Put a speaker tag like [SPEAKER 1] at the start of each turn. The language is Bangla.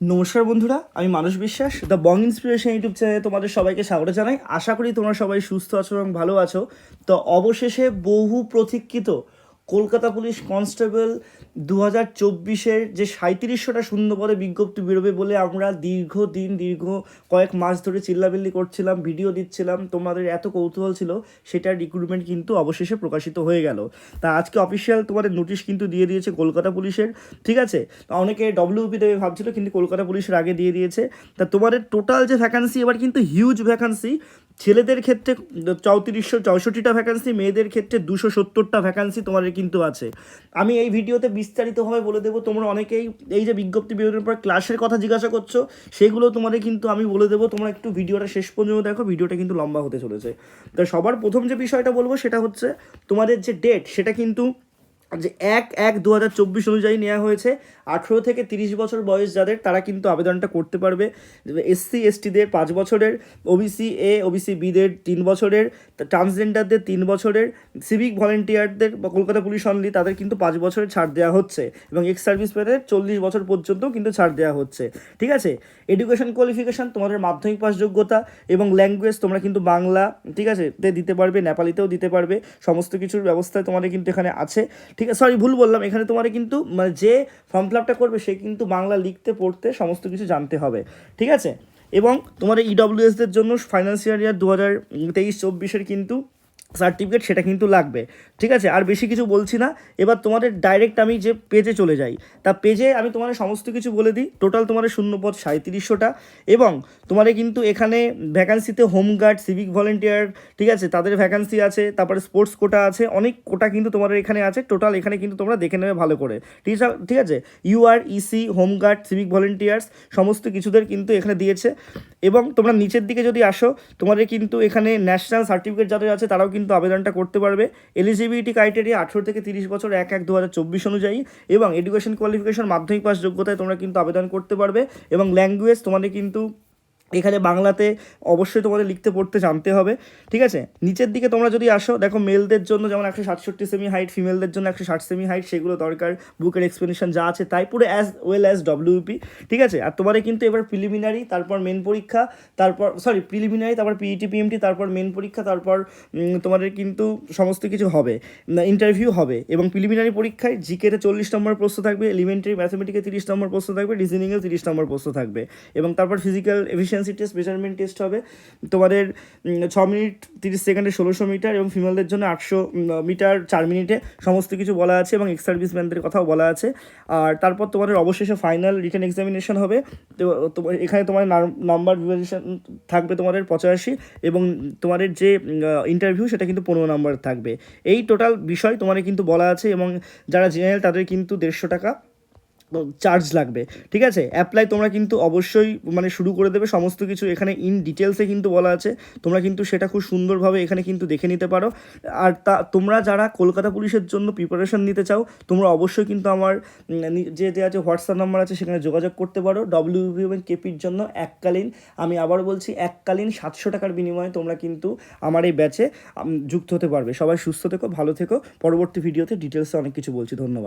[SPEAKER 1] নমস্কার বন্ধুরা, আমি মানুষ বিশ্বাস দ্য বং ইন্সপিরেশন ইউটিউব চ্যানেলে তোমাদের সবাইকে স্বাগত জানাই। আশা করি তোমরা সবাই সুস্থ আছো এবং ভালো আছো। তো অবশেষে বহু প্রতীক্ষিত কলকাতা পুলিশ কনস্টেবল দু হাজার চব্বিশের যে সাঁত্রিশশোটা শূন্যপদে বিজ্ঞপ্তি বেরোবে বলে আমরা দীর্ঘদিন, দীর্ঘ কয়েক মাস ধরে চিল্লাবিল্লি করছিলাম, ভিডিও দিচ্ছিলাম। তোমাদের এত কৌতূহল ছিল, সেটার রিক্রুটমেন্ট কিন্তু অবশেষে প্রকাশিত হয়ে গেল। তা আজকে অফিসিয়াল তোমাদের নোটিশ কিন্তু দিয়ে দিয়েছে কলকাতা পুলিশের। ঠিক আছে? অনেকে ডব্লিউপি দেবে ভাবছিল, কিন্তু কলকাতা পুলিশের আগে দিয়ে দিয়েছে। তা তোমাদের টোটাল যে ভ্যাকান্সি এবার কিন্তু হিউজ ভ্যাকান্সি ছেলেদের ক্ষেত্রে, চৌত্রিশশো চৌষট্টিটা ভ্যাকান্সি মেয়েদের ক্ষেত্রে দুশো সত্তরটা ভ্যাকান্সি তোমাদের কিন্তু আছে। আমি এই ভিডিওতে বিস্তারিতভাবে বলে দেবো, তোমরা অনেকেই এই যে বিজ্ঞপ্তি বেরোনোর পর ক্লাসের কথা জিজ্ঞাসা করছ, সেগুলো তোমাদের কিন্তু আমি বলে দেবো। তোমরা একটু ভিডিওটা শেষ পর্যন্ত দেখো, ভিডিওটা কিন্তু লম্বা হতে চলেছে। তো সবার প্রথম যে বিষয়টা বলব, সেটা হচ্ছে তোমাদের যে ডেট সেটা কিন্তু যে এক এক দু হাজার চব্বিশ অনুযায়ী নেওয়া হয়েছে, আঠেরো থেকে তিরিশ বছর বয়স যাদের, তারা কিন্তু আবেদনটা করতে পারবে। এসসি, এসটিদের পাঁচ বছরের, ওবিসি এ, ওবিসি বিদের তিন বছরের, ট্রান্সজেন্ডারদের তিন বছরের, সিভিক ভলেন্টিয়ারদের বা কলকাতা পুলিশ অনলি তাদের কিন্তু পাঁচ বছরের ছাড় দেওয়া হচ্ছে এবং এক্স সার্ভিস ম্যানের চল্লিশ বছর পর্যন্ত কিন্তু ছাড় দেওয়া হচ্ছে। ঠিক আছে? এডুকেশন কোয়ালিফিকেশান তোমাদের মাধ্যমিক পাস যোগ্যতা এবং ল্যাঙ্গুয়েজ তোমরা কিন্তু বাংলা, ঠিক আছে দিতে পারবে, নেপালিতেও দিতে পারবে, সমস্ত কিছুর ব্যবস্থায় তোমাদের কিন্তু এখানে আছে। ঠিক আছে সরি ভুল বললাম। এখানে তোমার কিন্তু মানে যে ফর্ম ফিল আপটা করবে, সে কিন্তু বাংলা লিখতে, পড়তে সমস্ত কিছু জানতে হবে। ঠিক আছে? এবং তোমার ইডব্লিউএসদের জন্য ফাইন্যান্সিয়াল ইয়ার দু হাজার তেইশ চব্বিশের কিন্তু সার্টিফিকেট সেটা কিন্তু লাগবে, ঠিক আছে? আর বেশি কিছু বলছি না। এবার তোমাদের ডাইরেক্ট আমি যে পেজে চলে যাই। তা পেজে আমি তোমাদের সমস্ত কিছু বলে দিই। টোটাল তোমাদের শূন্যপদ সাঁত্রিশশোটা এবং তোমাদের কিন্তু এখানে ভ্যাকান্সিতে হোমগার্ড সিভিক ভলেন্টিয়ার ঠিক আছে? তাদের ভ্যাকান্সি আছে, তারপরে স্পোর্টস কোটা আছে, অনেক কোটা কিন্তু তোমাদের এখানে আছে। টোটাল এখানে কিন্তু তোমরা দেখে নেবে ভালো করে। ঠিক আছে? ঠিক আছে? ইউআর ইসি হোমগার্ড সিভিক ভলেন্টিয়ার্স সমস্ত কিছুদের কিন্তু এখানে দিয়েছে। এবং তোমরা নিচের দিকে যদি আসো, তোমাদের কিন্তু এখানে ন্যাশনাল সার্টিফিকেট যাদের আছে তারাও কিন্তু আবেদনটা করতে পারবে। এলিজিবিলিটি ক্রাইটেরিয়া আঠেরো থেকে তিরিশ বছর এক এক দু হাজার চব্বিশ অনুযায়ী এবং এডুকেশন কোয়ালিফিকেশন মাধ্যমিক পাস যোগ্যতায় তোমরা কিন্তু আবেদন করতে পারবে এবং ল্যাঙ্গুয়েজ তোমাদের কিন্তু এখানে বাংলাতে অবশ্যই তোমাদের লিখতে, পড়তে, জানতে হবে, ঠিক আছে? নিচের দিকে তোমরা যদি আসো, দেখো মেলদের জন্য যেমন একশো সাতষট্টি সেমি হাইট ফিমেলদের জন্য একশো ষাট সেমি হাইট সেগুলো দরকার বুকের এক্সপ্লেনেশন যা আছে তাই পুরো অ্যাজ ওয়েল অ্যাজ ডব্লিউপি ঠিক আছে? আর তোমাদের কিন্তু এবার প্রিলিমিনারি তারপর মেন পরীক্ষা, তারপর সরি প্রিলিমিনারি তারপর পিইটি পিএমটি তারপর মেন পরীক্ষা, তারপর তোমাদের কিন্তু সমস্ত কিছু হবে ইন্টারভিউ হবে এবং প্রিলিমিনারি পরীক্ষায় জিকেতে চল্লিশ নম্বর প্রশ্ন থাকবে এলিমেন্টারি ম্যাথমেটিকে তিরিশ নম্বর প্রশ্ন থাকবে রিজনিংয়ে তিরিশ নম্বর প্রশ্ন থাকবে এবং তারপর physical efficiency test measurement test হবে। তোমাদের ছ মিনিট তিরিশ সেকেন্ডে ষোলোশো মিটার এবং ফিমেলদের জন্য আটশো মিটার চার মিনিটে সমস্ত কিছু বলা আছে এবং এক্স সার্ভিসম্যানদের কথাও বলা আছে। আর তারপর তোমাদের অবশেষে ফাইনাল রিটার্ন এক্সামিনেশন হবে। তো, তোমার, এখানে তোমার নাম্বার ভিভেশন থাকবে তোমাদের পঁচাশি এবং তোমাদের যে ইন্টারভিউ সেটা কিন্তু পনেরো নাম্বার থাকবে। এই টোটাল বিষয় তোমাদের কিন্তু বলা আছে এবং যারা জেনারেল তাদের কিন্তু দেড়শো টাকা। চার্জ লাগবে, ঠিক আছে? অ্যাপ্লাই তোমরা কিন্তু অবশ্যই মানে শুরু করে দেবে, সমস্ত কিছু এখানে ইন ডিটেলসে কিন্তু বলা আছে, তোমরা কিন্তু সেটা খুব সুন্দরভাবে এখানে কিন্তু দেখে নিতে পারো। আর তা, তোমরা যারা কলকাতা পুলিশের জন্য প্রিপারেশন নিতে চাও, তোমরা অবশ্যই কিন্তু আমার যে যে আছে হোয়াটসঅ্যাপ নাম্বার আছে, সেখানে যোগাযোগ করতে পারো। ডব্লিউবি এবং কেপির জন্য এককালীন, আমি আবার বলছি, এককালীন সাতশো টাকার বিনিময়ে তোমরা কিন্তু আমার এই ব্যাচে যুক্ত হতে পারবে। সবাই সুস্থ থেকো, ভালো থেকো। পরবর্তী ভিডিওতে ডিটেলসে অনেক কিছু বলছি। ধন্যবাদ।